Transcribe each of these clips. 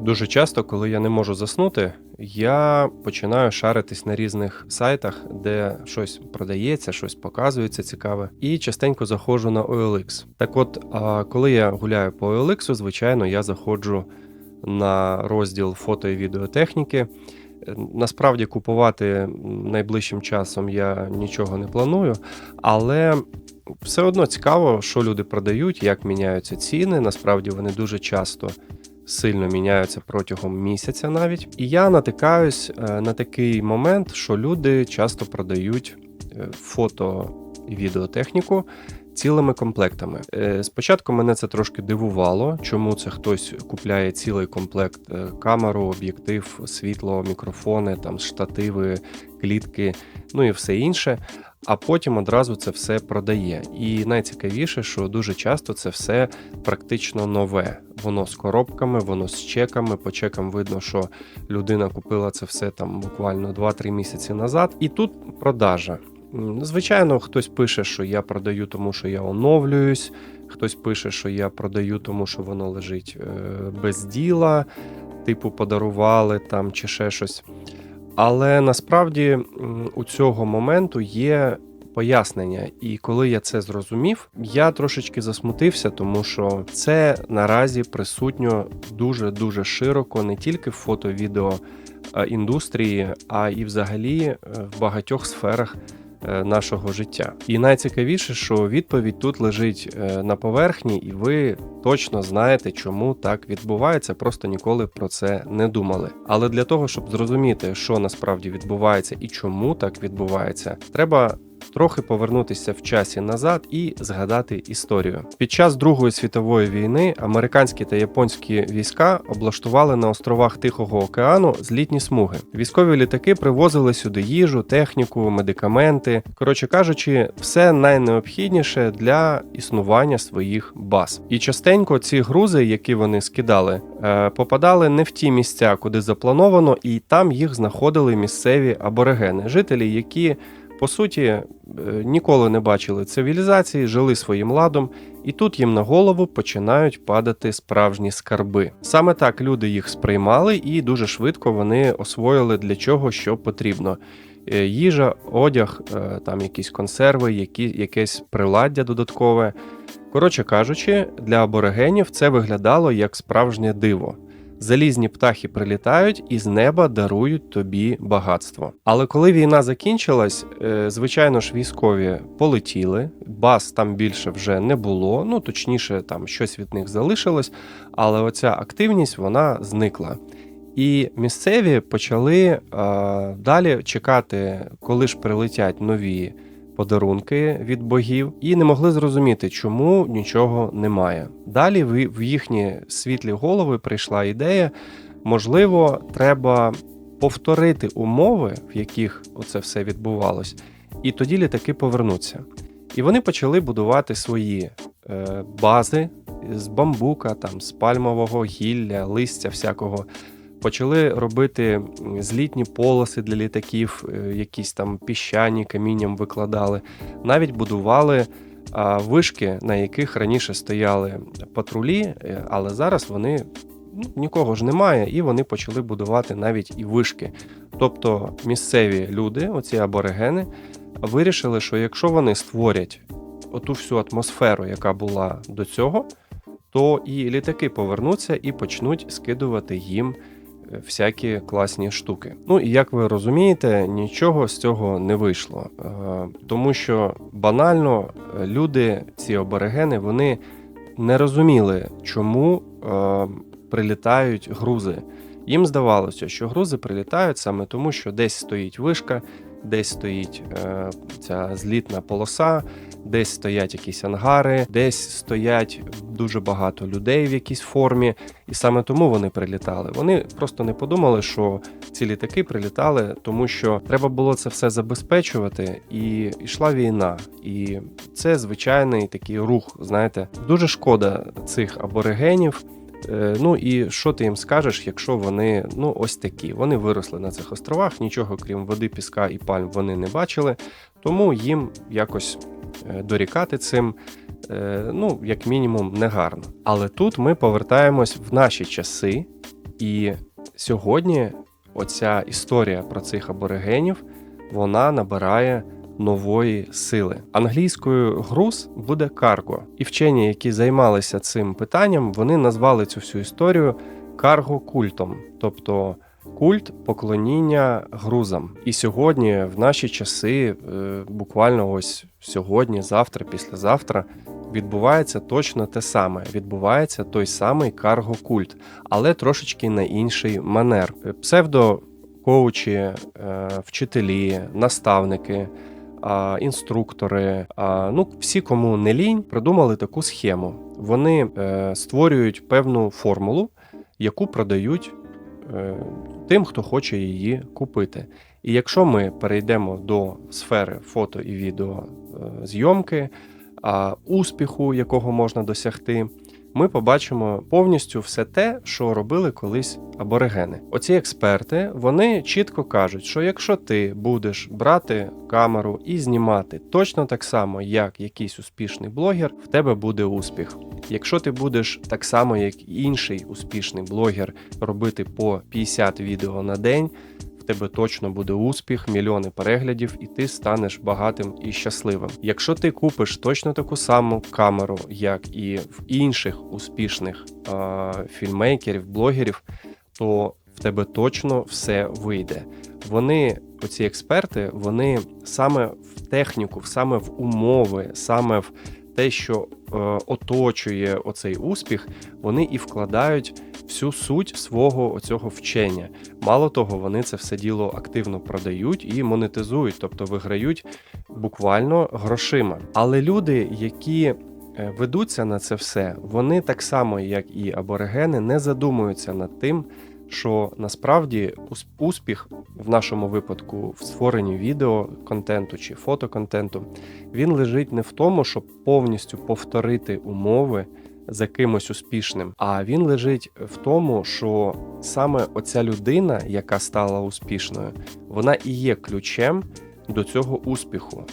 Дуже часто, коли я не можу заснути, я починаю шаритись на різних сайтах, де щось продається, щось показується цікаве, і частенько заходжу на OLX. Так от, коли я гуляю по OLX, звичайно, я заходжу на розділ фото і відеотехніки. Насправді купувати найближчим часом я нічого не планую, але все одно цікаво, що люди продають, як міняються ціни. Насправді вони дуже часто сильно міняються протягом місяця навіть. І я натикаюсь е, на такий момент, що люди часто продають е, фото і відеотехніку цілими комплектами. Е, Спочатку мене це трошки дивувало, чому це хтось купляє цілий комплект камеру, об'єктив, світло, мікрофони, там штативи, клітки, ну і все інше. А потім одразу це все продає. І найцікавіше, що дуже часто це все практично нове. Воно з коробками, воно з чеками. По чекам видно, що людина купила це все там буквально 2-3 місяці назад. І тут продажа. Звичайно, хтось пише, що я продаю, тому що я оновлююсь. Хтось пише, що я продаю, тому що воно лежить е, без діла, типу подарували там чи ще щось. Але насправді у цього моменту є пояснення, і коли я це зрозумів, я трошечки засмутився, тому що це наразі присутньо дуже дуже широко, не тільки в фото-відео е, індустрії, а і взагалі е, в багатьох сферах. Е, Нашого життя, і найцікавіше, що відповідь тут лежить е, на поверхні, і ви точно знаєте, чому так відбувається, просто ніколи про це не думали. Але для того, щоб зрозуміти, що насправді відбувається і чому так відбувається, треба. Трохи повернутися в часі назад і згадати історію. Під час Другої світової війни американські та японські війська облаштували на островах Тихого океану злітні смуги. Військові літаки привозили сюди їжу, техніку, медикаменти. Коротше кажучи, все найнеобхідніше для існування своїх баз. І частенько ці грузи, які вони скидали, е, попадали не в ті місця, куди заплановано, і там їх знаходили місцеві аборигени, жителі, які по суті е, ніколи не бачили цивілізації, жили своїм ладом, і тут їм на голову починають падати справжні скарби. Саме так люди їх сприймали, і дуже швидко вони освоїли для чого що потрібно. Е, Їжа, одяг, е, там якісь консерви, які, якесь приладдя додаткове. Коротше кажучи, для аборигенів це виглядало як справжнє диво. Залізні птахи прилітають і з неба дарують тобі багатство. Але коли війна закінчилась, е, звичайно ж, військові полетіли, баз там більше вже не було. Ну точніше, там щось від них залишилось, але оця активність вона зникла. І місцеві почали е, далі чекати, коли ж прилетять нові подарунки від богів, і не могли зрозуміти, чому нічого немає. Далі в їхні світлі голови прийшла ідея, можливо, треба повторити умови, в яких оце все відбувалось, і тоді літаки повернуться. І вони почали будувати свої е, бази з бамбука, там, з пальмового гілля, листя всякого. Почали робити злітні полоси для літаків, е, якісь там піщані камінням викладали. Навіть будували вишки, на яких раніше стояли патрулі, е, але зараз вони ну, нікого ж немає, і вони почали будувати навіть і вишки. Тобто місцеві люди, оці аборигени, вирішили, що якщо вони створять оту всю атмосферу, яка була до цього, то і літаки повернуться і почнуть скидувати їм всякі класні штуки. Ну і як ви розумієте, нічого з цього не вийшло, Е, тому що банально е, люди, ці аборигени, вони не розуміли, чому е, прилітають грузи. Їм здавалося, що грузи прилітають саме тому, що десь стоїть вишка, десь стоїть е, ця злітна полоса, десь стоять якісь ангари, десь стоять дуже багато людей в якійсь формі, і саме тому вони прилітали. Вони просто не подумали, що ці літаки прилітали, тому що треба було це все забезпечувати, і йшла війна. І це звичайний такий рух. Знаєте, дуже шкода цих аборигенів. Е, Ну і що ти їм скажеш, якщо вони ну ось такі? Вони виросли на цих островах, нічого крім води, піска і пальм вони не бачили, тому їм якось е, дорікати цим, е, ну як мінімум, негарно. Але тут ми повертаємось в наші часи, І сьогодні оця історія про цих аборигенів вона набирає нової сили. Англійською груз буде карго, і вчені, які займалися цим питанням, вони назвали цю всю історію карго-культом, тобто культ поклоніння грузам. І сьогодні, в наші часи, е, буквально ось сьогодні, завтра, післязавтра. Відбувається точно те саме. Відбувається той самий карго-культ, але трошечки на інший манер. Псевдо-коучі, е, вчителі, наставники, інструктори, ну всі, кому не лінь, придумали таку схему. Вони е, створюють певну формулу, яку продають е, тим, хто хоче її купити. І якщо ми перейдемо до сфери фото і відео е, успіху, якого можна досягти, ми побачимо повністю все те, що робили колись аборигени. Оці експерти вони чітко кажуть, що якщо ти будеш брати камеру і знімати точно так само, як якийсь успішний блогер, в тебе буде успіх. Якщо ти будеш так само, як інший успішний блогер, робити по 50 відео на день, тебе точно буде успіх, мільйони переглядів, і ти станеш багатим і щасливим. Якщо ти купиш точно таку саму камеру, як і в інших успішних е фільмейкерів, блогерів, то в тебе точно все вийде. Вони, оці експерти, вони саме в техніку, саме в умови, саме в те, що е, оточує оцей успіх, вони і вкладають всю суть свого оцього вчення. Мало того, вони це все діло активно продають і монетизують, тобто виграють буквально грошима. Але люди, які е, ведуться на це все, вони так само, як і аборигени, не задумуються над тим. Що насправді успіх в нашому випадку в створенні відео контенту чи фотоконтенту, він лежить не в тому, щоб повністю повторити умови за кимось успішним, а він лежить в тому, що саме оця людина, яка стала успішною, вона і є ключем до цього успіху.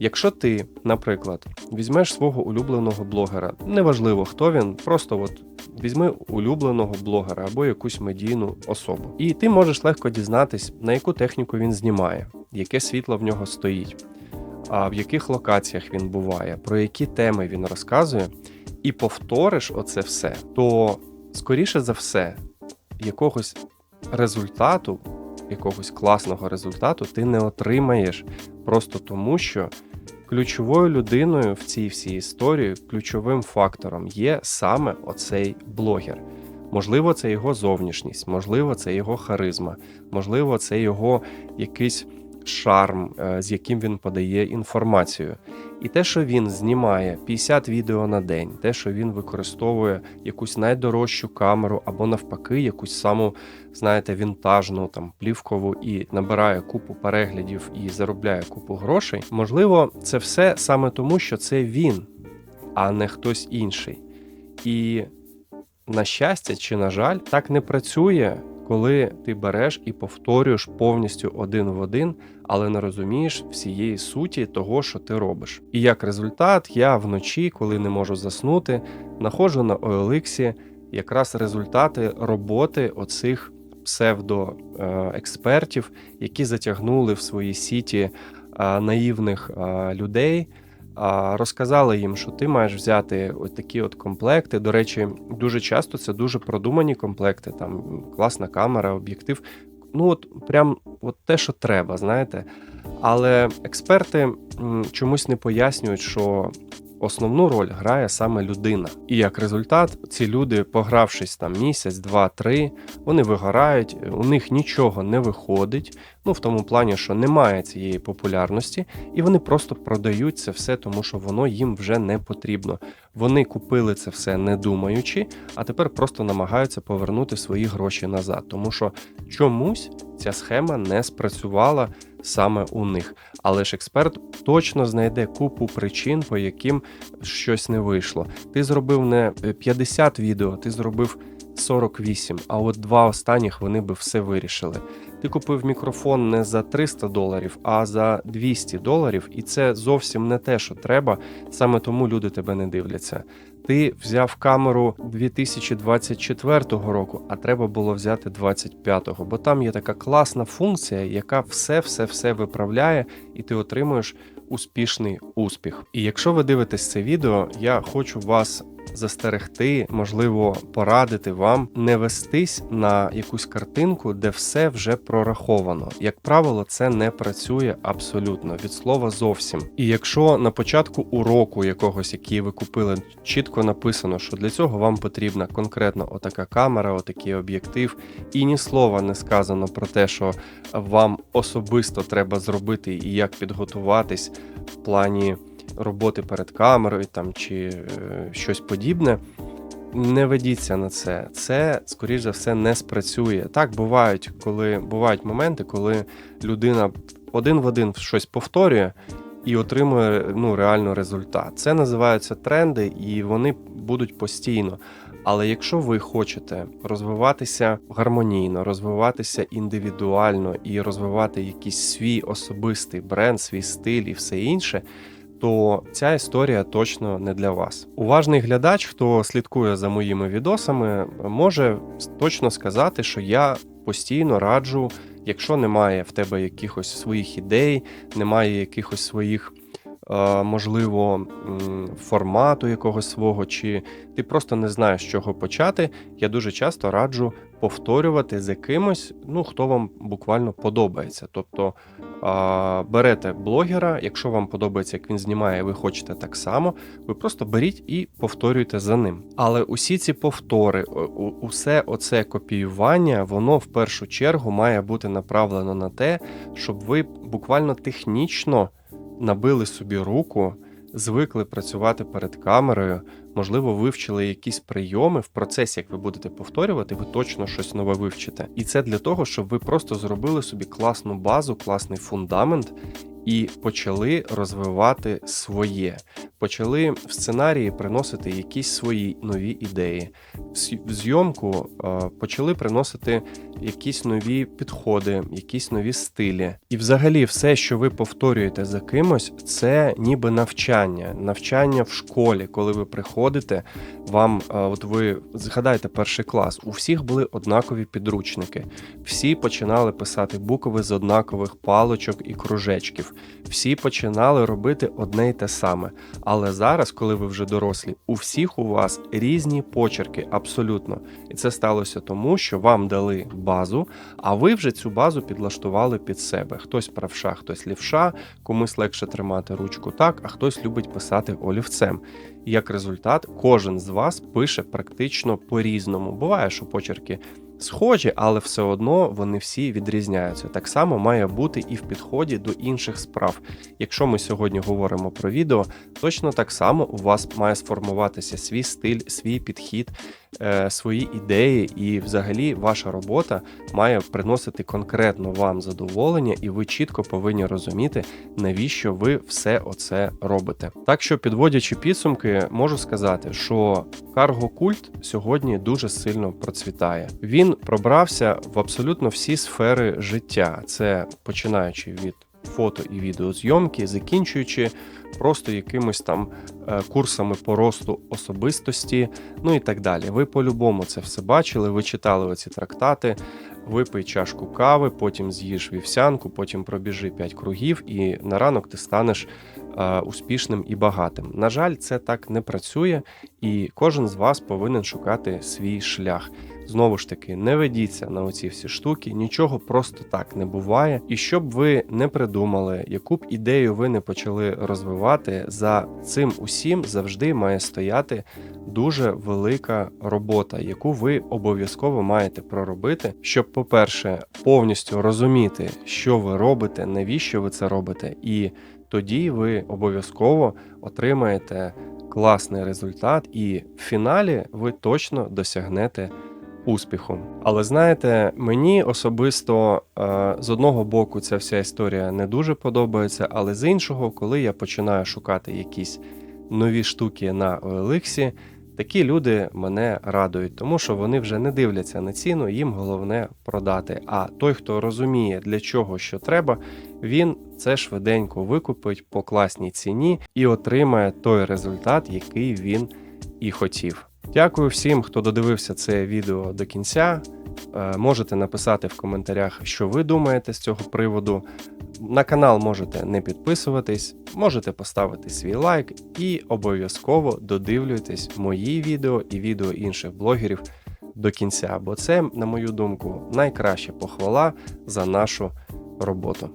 Якщо ти, наприклад, візьмеш свого улюбленого блогера, неважливо хто він, просто от візьми улюбленого блогера або якусь медійну особу, і ти можеш легко дізнатись, на яку техніку він знімає, яке світло в нього стоїть, а в яких локаціях він буває, про які теми він розказує, і повториш оце все, то скоріше за все, якогось результату, якогось класного результату ти не отримаєш просто тому, що ключовою людиною в цій всій історії, ключовим фактором є саме оцей блогер. Можливо, це його зовнішність, можливо, це його харизма, можливо, це його якийсь шарм, е, з яким він подає інформацію. І те, що він знімає 50 відео на день, те, що він використовує якусь найдорожчу камеру або навпаки, якусь саму, знаєте, вінтажну там плівкову і набирає купу переглядів і заробляє купу грошей, можливо, це все саме тому, що це він, а не хтось інший. І на щастя чи на жаль, так не працює коли ти береш і повторюєш повністю один в один, але не розумієш всієї суті того, що ти робиш. І як результат, я вночі, коли не можу заснути, находжу на OLX якраз результати роботи оцих псевдоекспертів, які затягнули в свої сіті наївних людей розказали їм, що ти маєш взяти ось такі от комплекти. До речі, дуже часто це дуже продумані комплекти, там класна камера, об'єктив. Ну, от прям от те, що треба, знаєте. Але експерти чомусь не пояснюють, що основну роль грає саме людина. І як результат, ці люди, погравшись там місяць, два, три, вони вигорають, у них нічого не виходить. Ну в тому плані, що немає цієї популярності, і вони просто продають це все, тому що воно їм вже не потрібно. Вони купили це все не думаючи, а тепер просто намагаються повернути свої гроші назад, тому що чомусь ця схема не спрацювала саме у них. Але ж експерт точно знайде купу причин, по яким щось не вийшло. Ти зробив не 50 відео, ти зробив 48, а от два останніх вони би все вирішили. Ти купив мікрофон не за 300 доларів, а за 200 доларів, і це зовсім не те, що треба. Саме тому люди тебе не дивляться. Ти взяв камеру 2024 року, а треба було взяти 25-го, бо там є така класна функція, яка все-все-все виправляє, і ти отримуєш успішний успіх. І якщо ви дивитесь це відео, я хочу вас застерегти, можливо, порадити вам не вестись на якусь картинку, де все вже прораховано. Як правило, це не працює абсолютно від слова зовсім. І якщо на початку уроку якогось, який ви купили, чітко написано, що для цього вам потрібна конкретно отака камера, отакий об'єктив, і ні слова не сказано про те, що вам особисто треба зробити і як підготуватись в плані роботи перед камерою там чи е, щось подібне. Не ведіться на це. Це, скоріш за все, не спрацює. Так бувають, коли бувають моменти, коли людина один в один щось повторює і отримує ну, реально результат. Це називаються тренди, і вони будуть постійно. Але якщо ви хочете розвиватися гармонійно, розвиватися індивідуально і розвивати якийсь свій особистий бренд, свій стиль і все інше, то ця історія точно не для вас. Уважний глядач, хто слідкує за моїми відосами, може точно сказати, що я постійно раджу, якщо немає в тебе якихось своїх ідей, немає якихось своїх. Е, Можливо, формату якогось свого, чи ти просто не знаєш, з чого почати. Я дуже часто раджу повторювати за кимось, ну хто вам буквально подобається. Тобто берете блогера, якщо вам подобається, як він знімає, ви хочете так само, ви просто беріть і повторюйте за ним. Але усі ці повтори, усе оце копіювання, воно в першу чергу має бути направлено на те, щоб ви буквально технічно набили собі руку, звикли працювати перед камерою, можливо, вивчили якісь прийоми в процесі, як ви будете повторювати, ви точно щось нове вивчите. І це для того, щоб ви просто зробили собі класну базу, класний фундамент. І почали розвивати своє, почали в сценарії приносити якісь свої нові ідеї. В зйомку почали приносити якісь нові підходи, якісь нові стилі. І взагалі, все, що ви повторюєте за кимось, це ніби навчання, навчання в школі, коли ви приходите. Вам, от ви згадайте перший клас, у всіх були однакові підручники. Всі починали писати букви з однакових палочок і кружечків. Всі починали робити одне й те саме. Але зараз, коли ви вже дорослі, у всіх у вас різні почерки, абсолютно. І це сталося тому, що вам дали базу, а ви вже цю базу підлаштували під себе. Хтось правша, хтось лівша, комусь легше тримати ручку так, а хтось любить писати олівцем. І як результат, кожен з вас пише практично по-різному. Буває, що почерки схожі, але все одно вони всі відрізняються. Так само має бути і в підході до інших справ. Якщо ми сьогодні говоримо про відео, точно так само у вас має сформуватися свій стиль, свій підхід, е, свої ідеї, і взагалі ваша робота має приносити конкретно вам задоволення, і ви чітко повинні розуміти, навіщо ви все оце робите. Так що, підводячи підсумки, можу сказати, що карго-культ сьогодні дуже сильно процвітає. Він пробрався в абсолютно всі сфери життя. Це починаючи від фото і відеозйомки, закінчуючи просто якимось там е, курсами по росту особистості, ну і так далі. Ви по-любому це все бачили, ви читали оці трактати. Випий чашку кави, потім з'їж вівсянку, потім пробіжи 5 кругів, і на ранок ти станеш е, успішним і багатим. На жаль, це так не працює, і кожен з вас повинен шукати свій шлях. Знову ж таки, не ведіться на оці всі штуки, нічого просто так не буває. І щоб ви не придумали, яку б ідею ви не почали розвивати, за цим усім завжди має стояти дуже велика робота, яку ви обов'язково маєте проробити, щоб, по-перше, повністю розуміти, що ви робите, навіщо ви це робите, і тоді ви обов'язково отримаєте класний результат, і в фіналі ви точно досягнете успіху. Але знаєте, мені особисто е, з одного боку ця вся історія не дуже подобається, але з іншого, коли я починаю шукати якісь нові штуки на OLX, такі люди мене радують, тому що вони вже не дивляться на ціну, їм головне продати. А той, хто розуміє, для чого що треба, він це швиденько викупить по класній ціні і отримає той результат, який він і хотів. Дякую всім, хто додивився це відео до кінця. Е, Можете написати в коментарях, що ви думаєте з цього приводу. На канал можете не підписуватись, можете поставити свій лайк і обов'язково додивлюйтесь мої відео і відео інших блогерів до кінця, бо це, на мою думку, найкраща похвала за нашу роботу.